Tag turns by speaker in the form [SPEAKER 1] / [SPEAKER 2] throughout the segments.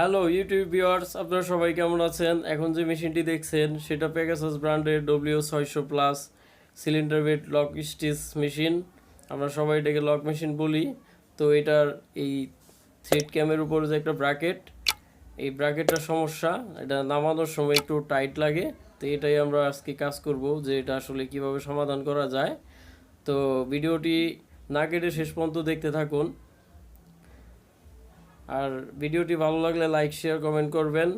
[SPEAKER 1] Hello YouTube viewers আপনারা সবাই কেমন আছেন? এখন যে মেশিনটি দেখছেন, সেটা পেগাসাস ব্র্যান্ডের ডব্লিউ ছয়শো plus cylinder bed lock stitch machine আমরা সবাই এটাকে লক মেশিন বলি। তো এটার এই থ্রেড ক্যামের উপর যে একটা ব্র্যাকেট এই ব্র্যাকেটটা সমস্যা। এটা নামানোর সময় একটু টাইট লাগে। তো এটাই আমরা আজকে কাজ করব যে এটা আসলে কীভাবে সমাধান করা যায়। তো ভিডিওটি না কেটে শেষ পর্যন্ত দেখতে থাকুন। আর ভিডিওটি ভালো লাগলে লাইক শেয়ার কমেন্ট করবেন।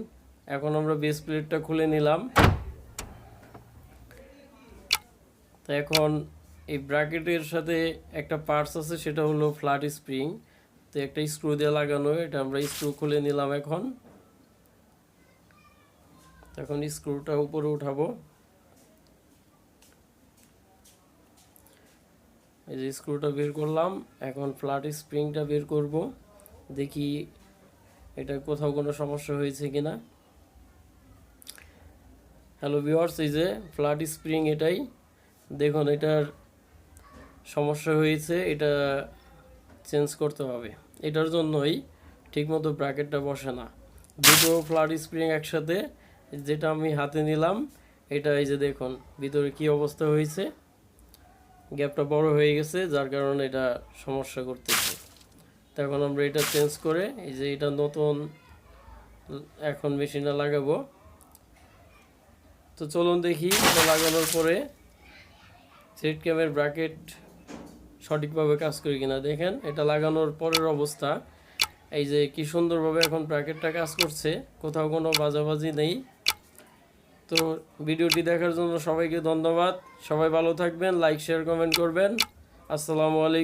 [SPEAKER 1] এখন আমরা বেস প্লেটটা খুলে নিলাম। তো এখন এই ব্র্যাকেটের সাথে একটা পার্টস আছে, সেটা হলো ফ্ল্যাট স্প্রিং তো একটা স্ক্রু দিয়ে লাগানো, এটা আমরা স্ক্রু খুলে নিলাম এখন। এখন স্ক্রুটা উপরে উঠাবো। এই যে স্ক্রুটা বের করলাম, এখন ফ্ল্যাট স্প্রিংটা বের করব। দেখি এটা কোথাও কোনো সমস্যা হয়েছে কিনা। হ্যালো ভিওয়ার্স এই যে ফ্ল্যাট স্প্রিং এটাই। দেখুন, এটার সমস্যা হয়েছে, এটা চেঞ্জ করতে হবে। এটার জন্যই ঠিকমতো ব্র্যাকেটটা বসে না। দুটো ফ্ল্যাট স্প্রিং একসাথে যেটা আমি হাতে নিলাম, এটা এই যে দেখুন, ভিতরে কি অবস্থা হয়েছে। গ্যাপটা বড় হয়ে গেছে, যার কারণে এটা সমস্যা করতেছে। এখন আমরা এটা চেঞ্জ করে, এই যে এটা নতুন এখন মেশিনটা লাগাবো। তো চলুন দেখি এটা লাগানোর পরে সেট ক্যামের ব্র্যাকেট সঠিকভাবে কাজ করি কিনা। দেখেন, এটা লাগানোর পরের অবস্থা। এই যে কি সুন্দরভাবে এখন ব্র্যাকেটটা কাজ করছে, কোথাও কোনো বাজাবাজি নেই। তো ভিডিওটি দেখার জন্য সবাইকে ধন্যবাদ। সবাই ভালো থাকবেন লাইক শেয়ার কমেন্ট করবেন। আসসালামু আলাইকুম।